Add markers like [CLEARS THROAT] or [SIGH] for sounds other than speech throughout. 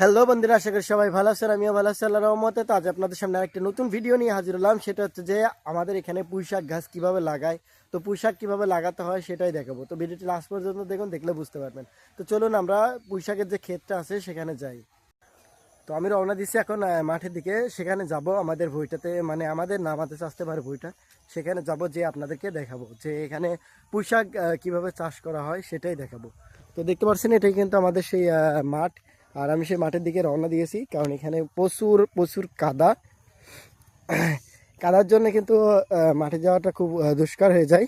Hello বন্ধুরা, আশা করি সবাই ভালো আছেন, আমিও ভালো আছি আল্লাহ রহমতে। তো আজ আপনাদের সামনে একটা নতুন ভিডিও নিয়ে হাজির হলাম। সেটা হচ্ছে যে আমাদের এখানে পুঁইশাক ঘাস কীভাবে লাগায়, তো পুঁইশাক কীভাবে লাগাতে হয় সেটাই দেখাবো। তো ভিডিওটি লাস্ট পর্যন্ত দেখুন, দেখলে বুঝতে পারবেন। তো চলুন আমরা পুঁইশাকের যে ক্ষেতটা আছে সেখানে যাই। তো আমি রওনা দিচ্ছি এখন মাঠের দিকে। সেখানে যাব আমাদের বইটাতে মানে আমাদের নামাতে আসতে পারে বইটা সেখানে যাব যে আপনাদেরকে দেখাবো যে এখানে পুঁইশাক কীভাবে চাষ করা হয় সেটাই দেখাবো। তো দেখতে পাচ্ছেন, এটাই কিন্তু আমাদের সেই মাঠ। আর আমি সেই মাঠের দিকে রওনা দিয়েছি, কারণ এখানে প্রচুর প্রচুর কাদা। কাদার জন্য কিন্তু মাঠে যাওয়াটা খুব দুষ্কর হয়ে যায়।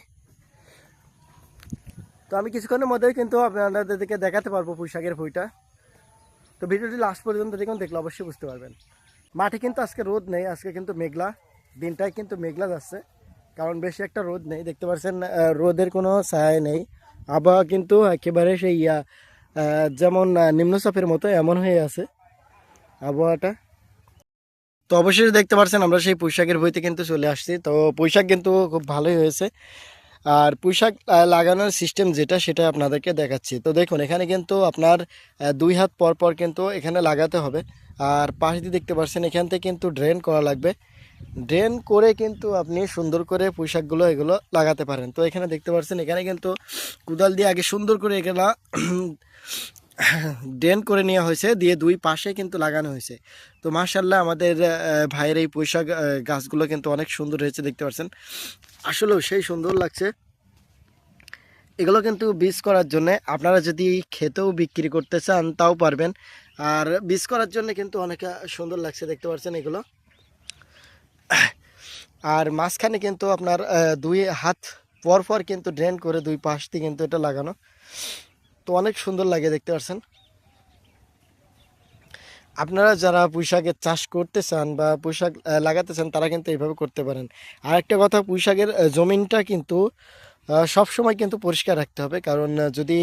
তো আমি কিছুক্ষণের মধ্যেই কিন্তু আপনাদেরকে দেখাতে পারব পুঁইশাকের বইটা তো ভিডিওটি লাস্ট পর্যন্ত দেখুন, দেখলে অবশ্যই বুঝতে পারবেন। মাঠে কিন্তু আজকে রোদ নেই, আজকে কিন্তু মেঘলা। দিনটাই কিন্তু মেঘলা যাচ্ছে, কারণ বেশি একটা রোদ নেই। দেখতে পাচ্ছেন রোদের কোনো ছায়া নেই। আবহাওয়া কিন্তু একেবারে সেই ইয়া যেমন নিম্নচাপের মতো এমন হয়ে আছে আবহাওয়াটা। তো অবশ্যই দেখতে পাচ্ছেন আমরা সেই পোশাকের বইতে কিন্তু চলে আসছি। তো পোশাক কিন্তু খুব ভালোই হয়েছে। আর পোশাক লাগানোর সিস্টেম যেটা, সেটা আপনাদেরকে দেখাচ্ছি। তো দেখুন, এখানে কিন্তু আপনার দুই হাত পর পর কিন্তু এখানে লাগাতে হবে। আর পাশ দিয়ে দেখতে পাচ্ছেন এখান থেকে কিন্তু ড্রেন করা লাগবে। ড্রেন করে কিন্তু আপনি সুন্দর করে পোশাকগুলো এগুলো লাগাতে পারেন। তো এখানে দেখতে পাচ্ছেন, এখানে কিন্তু কোদাল দিয়ে আগে সুন্দর করে এগুলা [CLEARS THROAT] ড্রেন করে নেওয়া হয়েছে, দিয়ে দুই পাশে কিন্তু লাগানো হয়েছে। তো মার্শাল্লাহ আমাদের ভাইয়ের এই পোশাক গাছগুলো কিন্তু অনেক সুন্দর হয়েছে, দেখতে পাচ্ছেন। আসলেও সেই সুন্দর লাগছে। এগুলো কিন্তু বীজ করার জন্য আপনারা যদি খেতেও বিক্রি করতে চান তাও পারবেন। আর বীজ করার জন্য কিন্তু অনেক সুন্দর লাগছে, দেখতে পাচ্ছেন এগুলো। আর মাঝখানে কিন্তু আপনার দুই হাত পর পর কিন্তু ড্রেন করে দুই পাশ দিয়ে কিন্তু এটা লাগানো। তো অনেক সুন্দর লাগে দেখতে পাচ্ছেন। আপনারা যারা পুঁইশাকের চাষ করতে চান বা পুঁইশাক লাগাতে চান, তারা কিন্তু এইভাবে করতে পারেন। আর একটা কথা, পুঁইশাকের জমিনটা কিন্তু সব সময় কিন্তু পরিষ্কার রাখতে হবে। কারণ যদি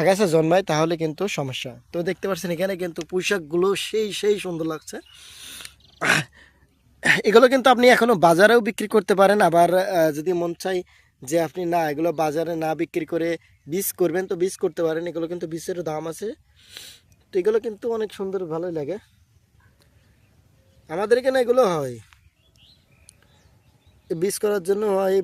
আগাছা জন্মায়, তাহলে কিন্তু সমস্যা তো দেখতে পাচ্ছেন, এখানে কিন্তু পুঁইশাকগুলো সেই সেই সুন্দর লাগছে। এগুলো কিন্তু আপনি এখনও বাজারেও বিক্রি করতে পারেন। আবার যদি মন চাই যে আপনি না, এগুলো বাজারে না বিক্রি করে বীজ করবেন, তো বীজ করতে পারেন। এগুলো কিন্তু বীজেরও দাম আছে। তো এগুলো কিন্তু অনেক সুন্দর, ভালোই লাগে। আমাদের এখানে এগুলো হয়। বীজ করার জন্য হয়